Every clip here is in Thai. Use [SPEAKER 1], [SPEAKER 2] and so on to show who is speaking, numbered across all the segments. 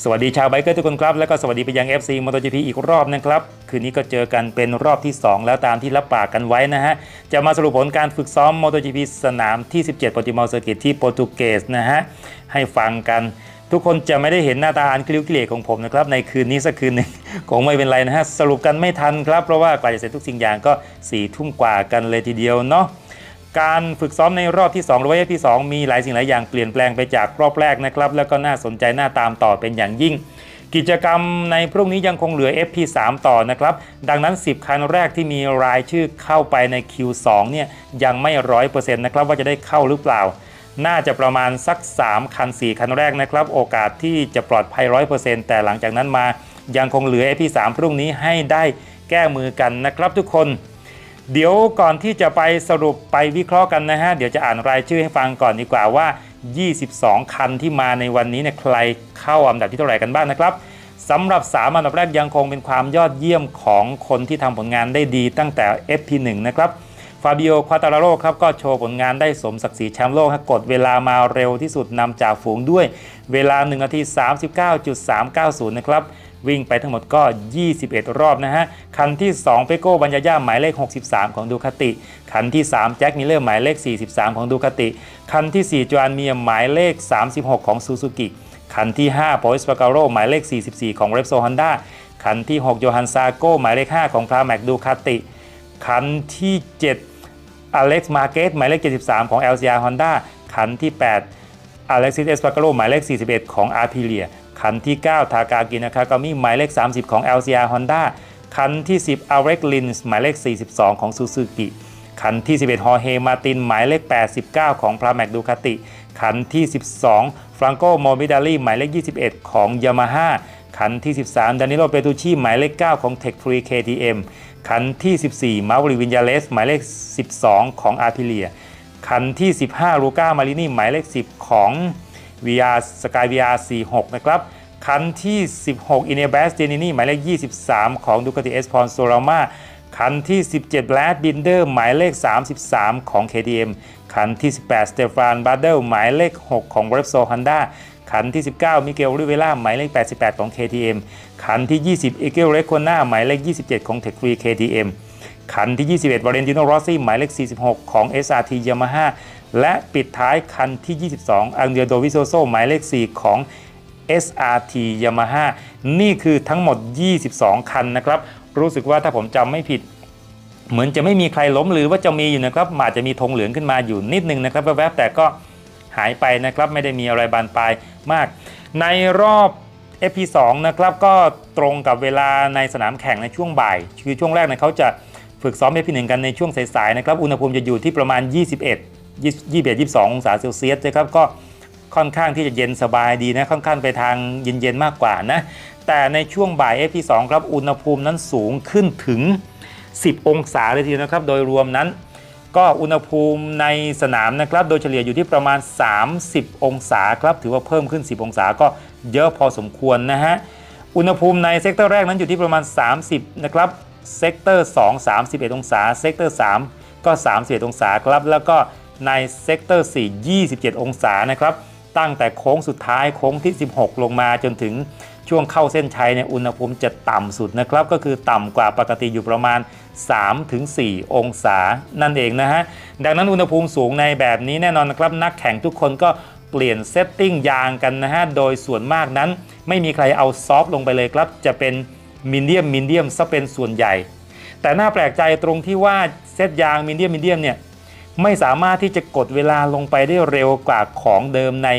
[SPEAKER 1] สวัสดีชาวไบเกอร์ทุกคนครับแล้วก็สวัสดีไปยัง FC MotoGP อีกรอบนะครับ คืนนี้ก็เจอกันเป็นรอบที่ 2 แล้วตามที่รับปากกันไว้นะฮะ จะมาสรุปผลการฝึกซ้อม MotoGP สนามที่ 17 p o r t i m a o Circuit ที่โปรตุเกสนะฮะ ให้ฟังกัน ทุกคนจะไม่ได้เห็นหน้าตาอันกริ้วกริเลของผมนะครับ ในคืนนี้สักคืนหนึ่งคงไม่เป็นไรนะฮะ สรุปกันไม่ทันครับ เพราะว่ากว่าจะเสร็จทุกสิ่งอย่างก็สี่ทุ่มกว่ากันเลยทีเดียวเนาะ การฝึกซ้อมในรอบที่2หรือว่าเอฟที่ 2 มีหลายสิ่งหลายอย่างเปลี่ยนแปลงไปจากรอบแรกนะครับ แล้วก็น่าสนใจน่าตามต่อเป็นอย่างยิ่ง กิจกรรมในพรุ่งนี้ยังคงเหลือ FP3 ต่อนะครับ ดังนั้น 10 คันแรกที่มีรายชื่อเข้าไปใน Q2 เนี่ยยังไม่ร้อยเปอร์เซ็นต์นะครับว่าจะได้เข้าหรือเปล่า น่าจะประมาณสัก 3 คัน 4 คันแรกนะครับ โอกาสที่จะปลอดภัย100%แต่หลังจากนั้นมายังคงเหลือ FP3 พรุ่งนี้ให้ได้แก้มือกันนะครับทุกคน เดี๋ยวก่อนที่จะไปสรุปไปวิเคราะห์กันนะฮะ เดี๋ยวจะอ่านรายชื่อให้ฟังก่อนดีกว่าว่า 22 คันที่มาในวันนี้เนี่ยใครเข้าอันดับที่เท่าไหร่กันบ้างนะครับสำหรับ 3 อันดับแรกยังคงเป็นความยอดเยี่ยมของคนที่ทำผลงานได้ดีตั้งแต่ FP1 นะครับฟาบิโอ ควาตาราโรครับก็โชว์ผลงานได้สมศักดิ์ศรีแชมป์โลกกดเวลามาเร็วที่สุดนำจากฝูงด้วย เวลา 1 นาที 39.390 นะครับ วิ่งไปทั้งหมดก็ 21 รอบนะฮะ คันที่ 2 เปโก้บัญญาย่าหมายเลข 63 ของดูคาติ คันที่ 3 แจ็คมิลเลอร์หมายเลข 43 ของดูคาติ คันที่ 4จอห์นเมียหมายเลข 36 ของซูซูกิ คันที่5โปรสปาการโรหมายเลข 44 ของเรปโซฮอนด้าคันที่ 6 โยฮันซาโกหมายเลข 5 ของพราแมกดูคาติ คันที่ 7 อเล็กซ์มาเกตหมายเลข 73 ของ LCR Honda คันที่ 8อเล็กซิสเอสปาการโ o หมายเลข 41 ของ a r p i l i a คันที่ 9 ทากากินากากามิหมายเลข 30 ของ LCR Honda คันที่ 10 a r e k l i n s หมายเลข 42 ของ Suzuki คันที่ 11 ฮอเฮมาติน หมายเลข 89 ของ p r a m a c Ducati คันที่ 12 ฟรังโกโมบิดาลีหมายเลข 21 ของ Yamaha คันที่ 13 ดานิโลเปตูชีหมายเลข 9 ของ Tech 3 KTM คันที่ 14 มาวิวินยาเลส หมายเลข 12 ของ a r p i l i a คันที่ 15 ลูก้ามารินีหมายเลข 10 ของ VR Sky VR 46 นะครับ คันที่ 16 i n e b a s t i n i n i หมายเลข 23 ของ Ducati e S p o r s o r a m a คันที่ 17 Brad Binder หมายเลข 33 ของ KTM คันที่ 18 Stefan b a d e l หมายเลข 6 ของ Repsol Honda คันที่ 19 มิเกลริเวล่า หมายเลข 88 ของ KTM คันที่ 20 เอเกลเรคโคนาหมายเลข 27 ของ Tech 3 KTM คันที่ 21 วาเลนติโน รอสซี่ หมายเลข 46 ของ SRT Yamaha และปิดท้ายคันที่ 22 อังเดียโดวิโซโซหมายเลข 4 ของ SRT Yamaha นี่คือทั้งหมด 22 คันนะครับ รู้สึกว่าถ้าผมจำไม่ผิด เหมือนจะไม่มีใครล้มหรือว่าจะมีอยู่นะครับอาจจะมีธงเหลืองขึ้นมาอยู่นิดนึงนะครับแวบๆแต่ก็หายไปนะครับไม่ได้มีอะไรบานปลายมาก ในรอบ FP2 นะครับก็ตรงกับเวลาในสนามแข่งในช่วงบ่าย คือช่วงแรกนะเขาจะฝึกซ้อม FP1 กันในช่วงสายๆนะครับอุณหภูมิจะอยู่ที่ประมาณ 21 21 22องศาเซลเซียสนะครับก็ค่อนข้างที่จะเย็นสบายดีนะค่อนข้างไปทางเย็นๆมากกว่านะแต่ในช่วงบ่าย FP2 ครับอุณหภูมินั้นสูงขึ้นถึง 10 องศาเลยทีเดียวนะครับ โดยรวมนั้น ก็อุณหภูมิในสนามนะครับ โดยเฉลี่ยอยู่ที่ประมาณ 30 องศาครับถือว่าเพิ่มขึ้น 10 องศาก็เยอะพอสมควรนะฮะอุณหภูมิในเซกเตอร์แรกนั้นอยู่ที่ประมาณ 30 นะครับเซกเตอร์ 2 31 องศาเซกเตอร์ 3 ก็ 31 องศาครับแล้วก็ ในเซกเตอร์ 4 27 องศานะครับตั้งแต่โค้งสุดท้ายโค้งที่ 16 ลงมาจนถึงช่วงเข้าเส้นชัยเนี่ยอุณหภูมิจะต่ำสุดนะครับ ก็คือต่ำกว่าปกติอยู่ประมาณ 3-4 องศานั่นเองนะฮะ ดังนั้นอุณหภูมิสูงในแบบนี้แน่นอนนะครับ นักแข่งทุกคนก็เปลี่ยนเซตติ้งยางกันนะฮะ โดยส่วนมากนั้น ไม่มีใครเอาซอฟต์ลงไปเลยครับ จะเป็นมินเดียมมินเดียมซะเป็นส่วนใหญ่ แต่น่าแปลกใจตรงที่ว่าเซตยางมินเดียมมินเดียมเนี่ย ไม่สามารถที่จะกดเวลาลงไปได้เร็วกว่าของเดิมใน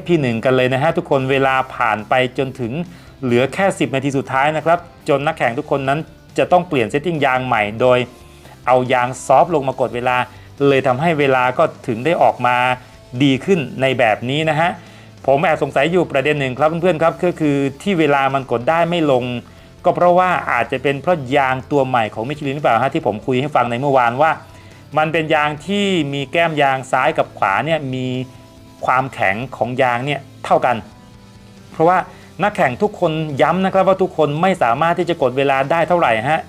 [SPEAKER 1] FP1 กันเลยนะฮะทุกคนเวลาผ่านไปจนถึงเหลือแค่ 10 นาทีสุดท้ายนะครับ จนนักแข่งทุกคนนั้นจะต้องเปลี่ยนเซตติ้งยางใหม่โดย เอายางซอฟต์ลงมากดเวลา เลยทำให้เวลาก็ถึงได้ออกมาดีขึ้นในแบบนี้นะฮะผมแอบสงสัยอยู่ประเด็นหนึ่งครับเพื่อนๆครับก็คือที่เวลามันกดได้ไม่ลง ก็เพราะว่าอาจจะเป็นเพราะยางตัวใหม่ของมิชลินหรือเปล่าฮะที่ผมคุยให้ฟังในเมื่อวานว่า มันเป็นยางที่มีแก้มยางซ้ายกับขวาเนี่ยมีความแข็งของยางเนี่ยเท่ากัน เพราะว่านักแข่งทุกคนย้ำนะครับว่าทุกคนไม่สามารถที่จะกดเวลาได้เท่าไหร่ฮะ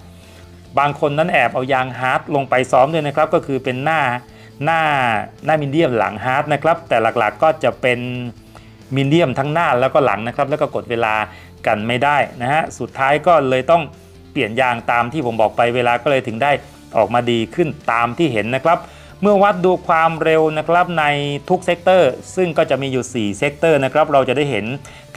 [SPEAKER 1] บางคนนั้นแอบเอายางฮาร์ดลงไปซ้อมด้วยนะครับก็คือเป็นหน้าหน้าหน้ามินเดียมหลังฮาร์ดนะครับแต่หลักๆก็จะเป็นมินเดียมทั้งหน้าแล้วก็หลังนะครับแล้วก็กดเวลากันไม่ได้นะฮะสุดท้ายก็เลยต้องเปลี่ยนยางตามที่ผมบอกไปเวลาก็เลยถึงได้ ออกมาดีขึ้นตามที่เห็นนะครับ เมื่อวัดดูความเร็วนะครับในทุกเซกเตอร์ ซึ่งก็จะมีอยู่ 4 เซกเตอร์นะครับ เราจะได้เห็น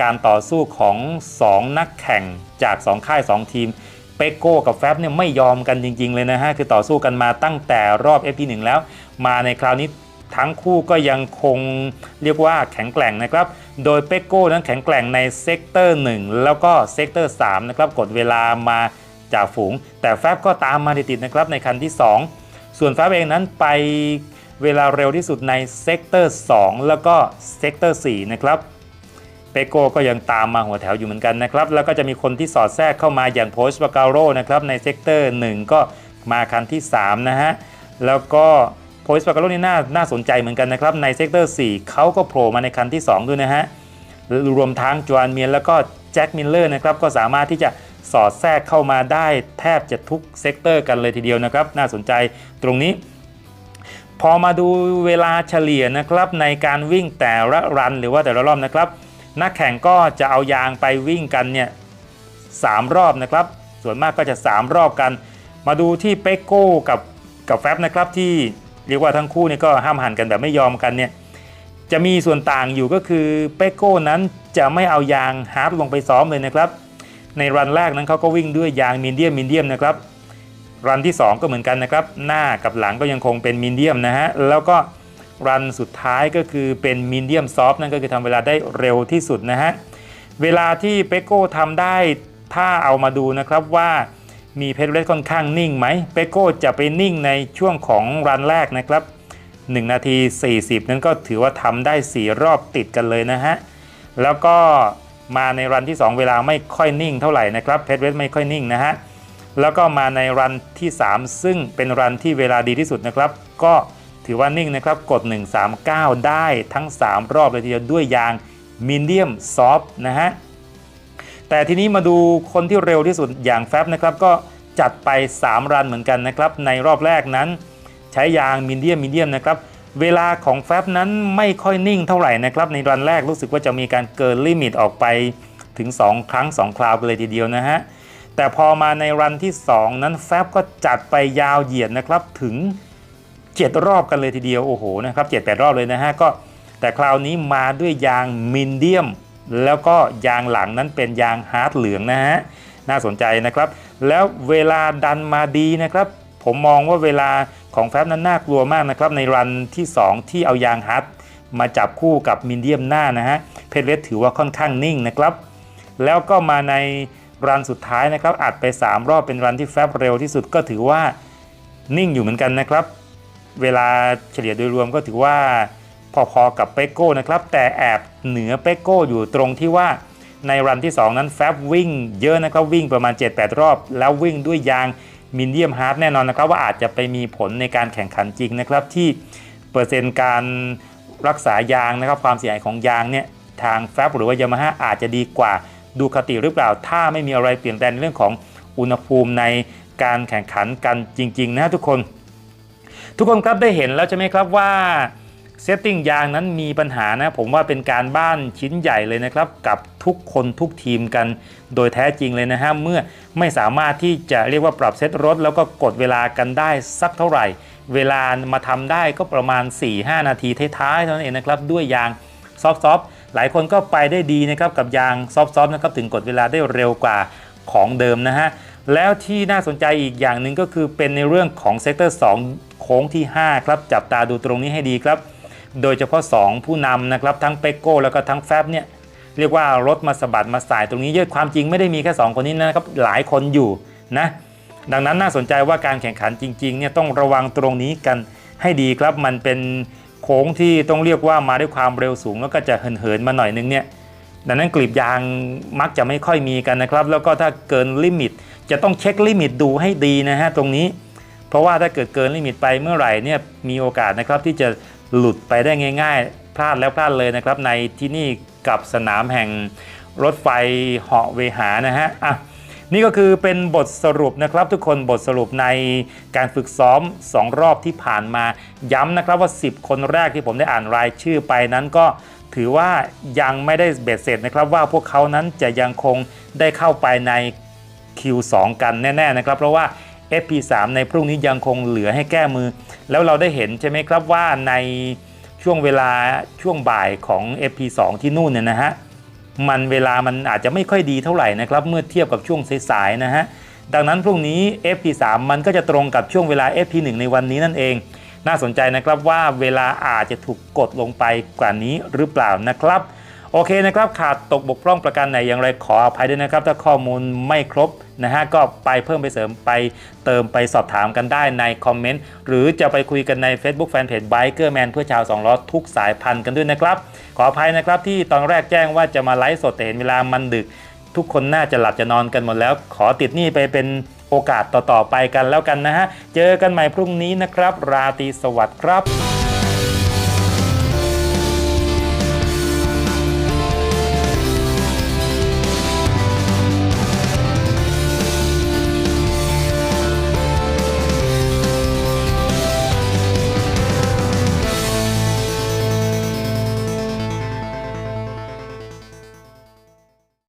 [SPEAKER 1] การต่อสู้ของ 2 นักแข่งจาก 2 ค่าย 2 ทีมเปโก้กับแฟบเนี่ยไม่ยอมกันจริง ๆ เลยนะฮะ คือต่อสู้กันมาตั้งแต่รอบ FP1 แล้ว มาในคราวนี้ทั้งคู่ก็ยังคงเรียกว่าแข็งแกร่งนะครับ โดยเปโก้นั้นแข็งแกร่งในเซกเตอร์ 1 แล้วก็เซกเตอร์3นะครับ กดเวลามา จากฝูง แต่แฟบก็ตามมาติดๆนะครับในคันที่ 2 ส่วนแฟบเองนั้นไปเวลาเร็วที่สุดในเซกเตอร์ 2 แล้วก็เซกเตอร์ 4 นะครับเปโก้ก็ยังตามมาหัวแถวอยู่เหมือนกันนะครับ แล้วก็จะมีคนที่สอดแทรกเข้ามาอย่างโพสต์บาการโรนะครับในเซกเตอร์ 1 ก็มาคันที่ 3 นะฮะ แล้วก็โพสต์บาการโรนี่น่าน่าสนใจเหมือนกันนะครับในเซกเตอร์ 4 เขาก็โผล่มาในคันที่ 2 ด้วยนะฮะ รวมทั้งจอห์นเมียนแล้วก็แจ็คมิลเลอร์นะครับก็สามารถที่จะ สอดแทรกเข้ามาได้แทบจะทุกเซกเตอร์กันเลยทีเดียวนะครับ น่าสนใจตรงนี้ พอมาดูเวลาเฉลี่ยนะครับในการวิ่งแต่ละรันหรือว่าแต่ละรอบนะครับ นักแข่งก็จะเอายางไปวิ่งกันเนี่ยสามรอบนะครับ ส่วนมากก็จะ 3 รอบกัน มาดูที่เปโก้กับกับแฟบนะครับที่เรียกว่าทั้งคู่นี่ก็ห้ามหันกันแบบไม่ยอมกันเนี่ยจะมีส่วนต่างอยู่ก็คือเปโก้นั้นจะไม่เอายางฮาร์ดลงไปซ้อมเลยนะครับ ในรันแรกนั้นเขาก็วิ่งด้วยยางมีเดียมมีเดียมนะครับ รันที่ 2 ก็เหมือนกันนะครับ หน้ากับหลังก็ยังคงเป็นมีเดียมนะฮะ แล้วก็รันสุดท้ายก็คือเป็นมีเดียมซอฟนั่นก็คือทำเวลาได้เร็วที่สุดนะฮะ เวลาที่เปโก้ทำได้ถ้าเอามาดูนะครับว่ามีเพชรเรสค่อนข้างนิ่งไหมเปโก้จะไปนิ่งในช่วงของรันแรกนะครับ 1 นาที 40 นั้นก็ถือว่าทำได้ 4 รอบติดกันเลยนะฮะ แล้วก็ มาในรันที่ 2 เวลาไม่ค่อยนิ่งเท่าไหร่นะครับเพชรเรสไม่ค่อยนิ่งนะฮะแล้วก็มาในรันที่ 3 ซึ่งเป็นรันที่เวลาดีที่สุดนะครับ ก็ถือว่านิ่งนะครับกด 139 ได้ทั้ง 3 รอบเลยทีเดียวด้วยยางมีเดียมซอฟนะฮะแต่ทีนี้มาดูคนที่เร็วที่สุดอย่างแฟบนะครับก็จัดไป 3 รันเหมือนกันนะครับ ในรอบแรกนั้น ใช้ยางมีเดียมมีเดียมนะครับ เวลาของแฟบนั้นไม่ค่อยนิ่งเท่าไหร่นะครับ ในรันแรกรู้สึกว่าจะมีการเกินลิมิตออกไปถึง 2 ครั้ง 2 คราวกันเลยทีเดียวนะฮะ แต่พอมาในรันที่ 2 นั้นแฟบก็จัดไปยาวเหยียดนะครับถึง 7 รอบกันเลยทีเดียว โอ้โหนะครับ7 8รอบเลยนะฮะก็แต่คราวนี้มาด้วยยางมินเดียม แล้วก็ยางหลังนั้นเป็นยางฮาร์ดเหลืองนะฮะน่าสนใจนะครับ แล้วเวลาดันมาดีนะครับ ผมมองว่าเวลาของแฟบนั้นน่ากลัวมากนะครับในรันที่ 2 ที่เอายางฮาร์ดมาจับคู่กับมินเดียมหน้านะฮะเพชรเลสถือว่าค่อนข้างนิ่งนะครับ แล้วก็มาในรันสุดท้ายนะครับอัดไป 3 รอบเป็นรันที่แฟบเร็วที่สุดก็ถือว่านิ่งอยู่เหมือนกันนะครับ เวลาเฉลี่ยโดยรวมก็ถือว่าพอๆกับเปโก้นะครับแต่แอบเหนือเปโก้อยู่ตรงที่ว่าในรันที่ 2 นั้นแฟบวิ่งเยอะนะครับวิ่งประมาณ 7-8 รอบ แล้ววิ่งด้วยยาง มินเดียมฮาร์ดแน่นอนนะครับว่าอาจจะไปมีผลในการแข่งขันจริงนะครับที่เปอร์เซ็นต์การรักษายางนะครับความเสียหายของยางเนี่ยทางแฟบหรือว่ายามาฮ่าอาจจะดีกว่าดูคติหรือเปล่า ถ้าไม่มีอะไรเปลี่ยนแปลงในเรื่องของอุณหภูมิในการแข่งขันกันจริง ๆ นะทุกคน ทุกคนครับได้เห็นแล้วใช่ไหมครับว่า เซตติ้งยางนั้นมีปัญหานะ ผมว่าเป็นการบ้านชิ้นใหญ่เลยนะครับ กับทุกคนทุกทีมกันโดยแท้จริงเลยนะฮะ เมื่อไม่สามารถที่จะเรียกว่าปรับเซตรถ แล้วก็กดเวลากันได้สักเท่าไหร่ เวลามาทำได้ก็ประมาณ 4-5 นาทีท้ายๆเท่านั้นเองนะครับ ด้วยยางซอฟต์ๆหลายคนก็ไปได้ดีนะครับกับยางซอฟต์ๆนะครับถึงกดเวลาได้เร็วกว่าของเดิมนะฮะแล้วที่น่าสนใจอีกอย่างหนึ่งก็คือเป็นในเรื่องของเซกเตอร์2โค้งที่ 5 ครับ จับตาดูตรงนี้ให้ดีครับ โดยเฉพาะ 2 ผู้นำนะครับทั้งเปโก้แล้วก็ทั้งแฟบเนี่ยเรียกว่ารถมาสะบัดมาสายตรงนี้เยอะความจริงไม่ได้มีแค่ 2 คนนี้นะครับหลายคนอยู่นะดังนั้นน่าสนใจว่าการแข่งขันจริงๆเนี่ยต้องระวังตรงนี้กันให้ดีครับมันเป็นโค้งที่ต้องเรียกว่ามาด้วยความเร็วสูง แล้วก็จะเหินๆมาหน่อยนึงเนี่ยดังนั้นกลีบยางมักจะไม่ค่อยมีกันนะครับ แล้วก็ถ้าเกินลิมิต จะต้องเช็คลิมิตดูให้ดีนะฮะตรงนี้ เพราะว่าถ้าเกิดเกินลิมิตไปเมื่อไหร่เนี่ยมีโอกาสนะครับที่จะ หลุดไปได้ง่าย ๆ พลาดแล้วพลาดเลยนะครับ ในที่นี่กับสนามแห่งรถไฟเหาะเวหานะฮะอะนี่ก็คือเป็นบทสรุปนะครับทุกคนบทสรุปในการฝึกซ้อม 2 รอบที่ผ่านมา ย้ำนะครับว่า 10 คนแรกที่ผมได้อ่านรายชื่อไปนั้นก็ถือว่ายังไม่ได้เบ็ดเสร็จนะครับ ว่าพวกเขานั้นจะยังคงได้เข้าไปใน Q2 กันแน่ ๆ นะครับ เพราะว่า FP3 ในพรุ่งนี้ยังคงเหลือให้แก้มือ แล้วเราได้เห็นใช่ไหมครับว่าในช่วงเวลาช่วงบ่ายของ FP2 ที่นู่นเนี่ยนะฮะมันเวลามันอาจจะไม่ค่อยดีเท่าไหร่นะครับเมื่อเทียบกับช่วงสายๆนะฮะดังนั้นพรุ่งนี้ FP3 มันก็จะตรงกับช่วงเวลา FP1 ในวันนี้นั่นเอง น่าสนใจนะครับว่าเวลาอาจจะถูกกดลงไปกว่านี้หรือเปล่านะครับ โอเคนะครับขาดตกบกพร่องประการไหนอย่างไรขออภัยด้วยนะครับ ถ้าข้อมูลไม่ครบนะฮะก็ไปเพิ่มไปเสริมไปเติมไปสอบถามกันได้ในคอมเมนต์หรือจะไปคุยกันใน Facebook Fanpage Biker Man เพื่อชาว2ล้อทุกสายพันธุ์กันด้วยนะครับ ขออภัยนะครับที่ตอนแรกแจ้งว่าจะมาไลฟ์สดแต่เห็นเวลามันดึก ทุกคนน่าจะหลับจะนอนกันหมดแล้ว ขอติดนี่ไปเป็นโอกาสต่อๆไปกันแล้วกันนะฮะเจอกันใหม่พรุ่งนี้นะครับ ราตรีสวัสดิ์ครับ